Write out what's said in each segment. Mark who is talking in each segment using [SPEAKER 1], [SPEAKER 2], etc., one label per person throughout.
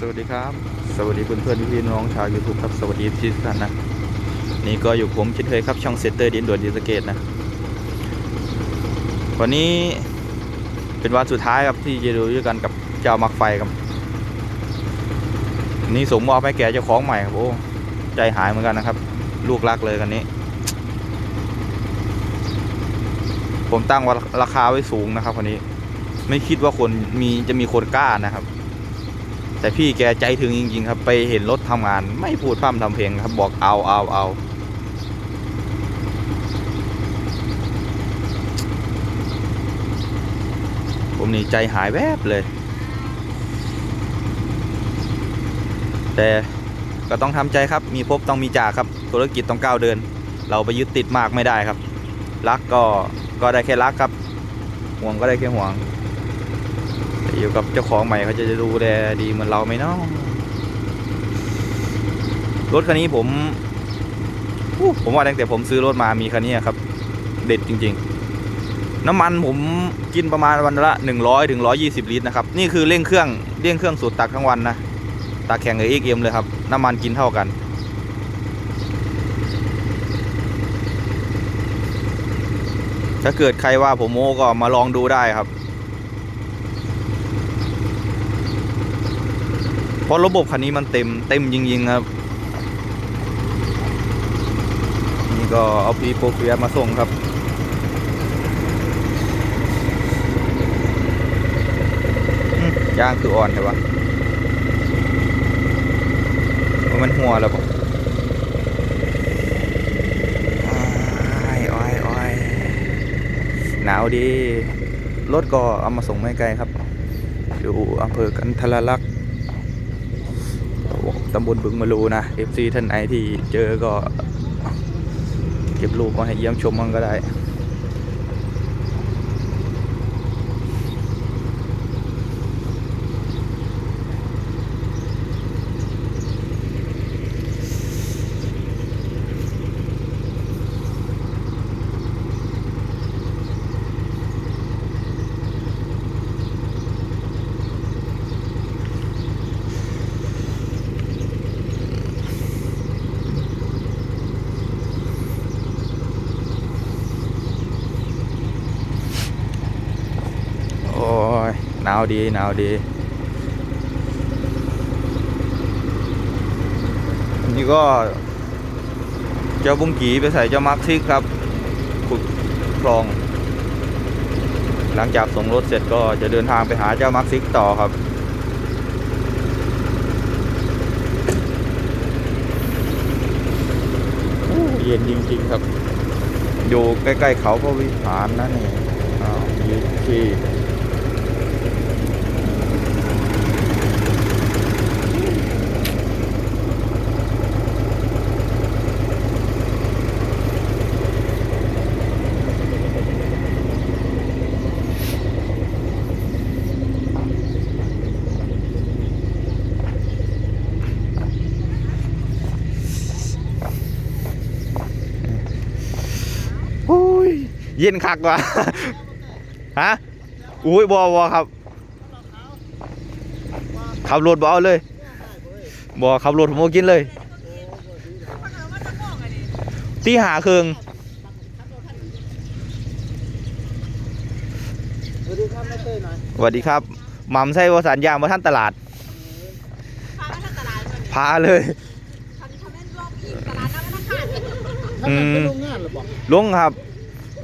[SPEAKER 1] สวัสดีครับ สวัสดีเพื่อนเพื่อนพี่น้องชาวยูทูบครับ สวัสดีทุกท่านนะ นี่ก็อยู่ผมเช่นเคยครับช่องเซตเตอร์ดินด่วนดีสเกตนะ วันนี้เป็นวันสุดท้ายครับที่จะดูด้วยกันกับเจ้ามักไฟครับ นี่สมมอบให้แกเจ้าของใหม่ครับโอ้ใจหายเหมือนกันนะครับ ลูกรักเลยกันนี้ ผมตั้งว่าราคาไว้สูงนะครับคนนี้ ไม่คิดว่าคนมีจะมีคนกล้านะครับ แต่พี่แกใจถึงจริง ๆ ครับ ไปเห็นรถทำงาน ไม่พูดพร่ำทำเพลงครับ บอกเอาเอาเอาผมนี่ใจหายแวบเลย แต่ก็ต้องทำใจครับ มีพบต้องมีจากครับ ธุรกิจต้องก้าวเดิน เราไปยึดติดมากไม่ได้ครับ รักก็ก็ได้แค่รักครับ ห่วงก็ได้แค่ห่วง อยู่กับเจ้าของใหม่เขาจะดูแลดีเหมือนเราไหมเนาะรถคันนี้ผมผมว่าตั้งแต่ผมซื้อรถมามีคันนี้ครับ เด็ดจริง ๆ น้ำมันผมกินประมาณวันละ 100ถึง120 ลิตรนะครับ นี่คือเร่งเครื่องเร่งเครื่องสูตรตักทั้งวันนะตักแข่งกับ XM เลยครับ น้ำมันกินเท่ากันถ้าเกิดใครว่าผมโม้ก็มาลองดูได้ครับ เพราะระบบคันนี้มันเต็มเต็มจริงๆครับ นี่ก็เอาปีโปรเฟียมาส่งครับย่างคืออ่อนเลยวะว่ามันหัวแล้วปะอ้ายอ้ายอ้ายหนาวดี รถก็เอามาส่งไม่ไกลครับ อยู่อำเภอกันทรลักษ ตำบลบึงมารูนะ FC ท่านไหนที่เจอก็ เก็บรูปมาให้เยี่ยมชมมันก็ได้ โอ้ยหนาวดีหนาวดีนี่ก็ เจ้าบุ้งกีไปใส่เจ้ามาร์คซิกครับ ขุดคลอง หลังจากส่งรถเสร็จก็จะเดินทางไปหาเจ้ามาร์คซิกต่อครับเย็นจริงๆครับ อยู่ใกล้ ๆ เขาก็วิหารนั่นเองอ้าวมีที่ เย็นคักว่ะฮะอุ้ยบอบอครับขับรถบเอาเลยบอขับรถผมบ่กินเลยตีหาเครือง
[SPEAKER 2] สวัสดีครับแม่เต้ยหน่อย
[SPEAKER 1] สวัสดีครับหม่ำไส้วสันยางมาท่านตลาด
[SPEAKER 3] พาไปทางตลาดก่อน
[SPEAKER 1] พาเลย
[SPEAKER 3] คันเขาเล่นรอบอีกตลาดน้ำมันข้าง
[SPEAKER 2] ถ้ามันเป็นโรงงานหรือเปล่า
[SPEAKER 1] ลงครับ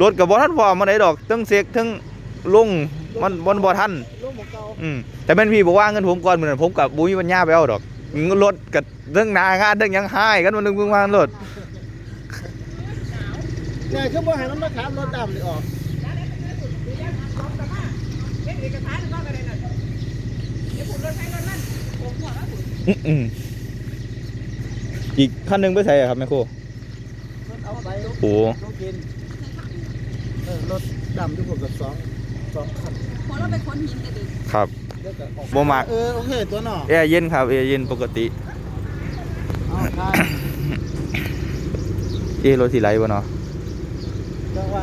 [SPEAKER 1] รถกับบอท่านพอมาไหนดอกทั้งเสกทั้งลงมันบนบอท่าน
[SPEAKER 2] โรงหมเก่า
[SPEAKER 1] อืมแต่แม่นพี่บอกว่าเงินผมก่อนเหมือนผมกับบุ้ยมันย่าไปเอาดอกรถกับเรื่องหนางานเรื่องหยังให้กันมันนึงเพิ่งมารถ
[SPEAKER 2] เนี่ยคือบ่ให้น้ำมะขามรถดำนี่ออก
[SPEAKER 3] เล่นเอกสารก็กระเด็นน่ะเดี๋ยวผมรถใช้รถนั่นโอ้หัวแล้วถึง
[SPEAKER 1] อื้ออืมอีกคันหนึงไปใส่อะครับแม่โค
[SPEAKER 2] รถเอาไป
[SPEAKER 1] โอ้
[SPEAKER 2] รถกิน เออรถดำที่ผมกับสองสองคัน
[SPEAKER 3] พอเราไปค้นหินกันดิ
[SPEAKER 1] ครับ
[SPEAKER 2] แล้วก็ออก
[SPEAKER 1] บ่มัก
[SPEAKER 2] เออโอเคตัวหน่อ
[SPEAKER 1] แอร์เย็นครับแอร์เย็นปกติ
[SPEAKER 2] เอาทาย
[SPEAKER 1] เอะรถสีไรวะเนาะ
[SPEAKER 2] จังหวะ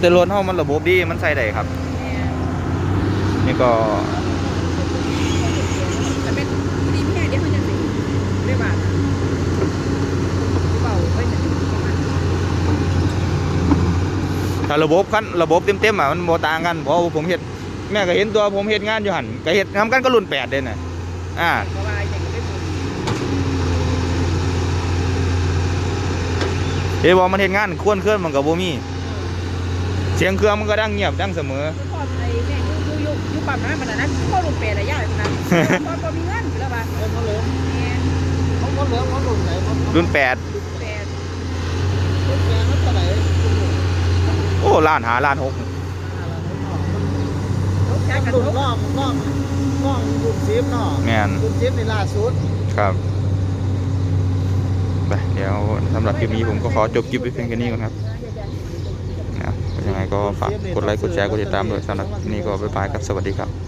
[SPEAKER 1] แต่รถเฮามันระบบดีมันใส่ได้ครับ
[SPEAKER 3] แม่
[SPEAKER 1] นี่ก็
[SPEAKER 3] แต่เป็นดีแค่เดียวมันจะสิได้บาทเบาไปแต่ประมาณ
[SPEAKER 1] ถ้าระบบคันระบบเต็มๆอะมันบ่ต่างกันเพราะว่าผมเฮ็ดแม่ก็เห็นตัวผมเฮ็ดงานอยู่หั่นก็เฮ็ดทำกันก็รุ่น8เด้น่ะอ่า
[SPEAKER 3] เพราะว่าอย่างก็ไม่พูด
[SPEAKER 1] เฮ้ยว่ามันเฮ็ดงานควรเคลื่อนมันก็บ่มี เสียงเครื่องมันก็ดังเงียบดังเสมอ
[SPEAKER 3] คือพอไอ้แม่ยูยูยูยูปั๊มน้ำมันนั้นพ่อลงเปรย์อะไรยากเลยนะพอพอมีเงินแล้วบ้าง
[SPEAKER 2] เอ้ยเขาเหลือง
[SPEAKER 3] แม่
[SPEAKER 2] เขาเขาเหลืองเขาหลุดไหนเขา
[SPEAKER 1] รุ่น
[SPEAKER 3] แปด
[SPEAKER 2] รุ่นแกนั่นเท่าไหร่
[SPEAKER 1] โอ้ล้านหาล้านหก
[SPEAKER 3] รถแค่กัน
[SPEAKER 2] รุ่น
[SPEAKER 3] ร
[SPEAKER 2] องน้องน้องรุ่นซีฟเนาะ
[SPEAKER 1] แมน
[SPEAKER 2] รุ่นซีฟในล่าสุด
[SPEAKER 1] ครับไปเดี๋ยวสำหรับคลิปนี้ผมก็ขอจบคลิปไว้เพียงแค่นี้ก่อนครับนะครับ ยังไงก็ฝากกดไลค์กดแชร์กดติดตามด้วยสำหรับนี้ก็บ๊ายบายครับสวัสดีครับ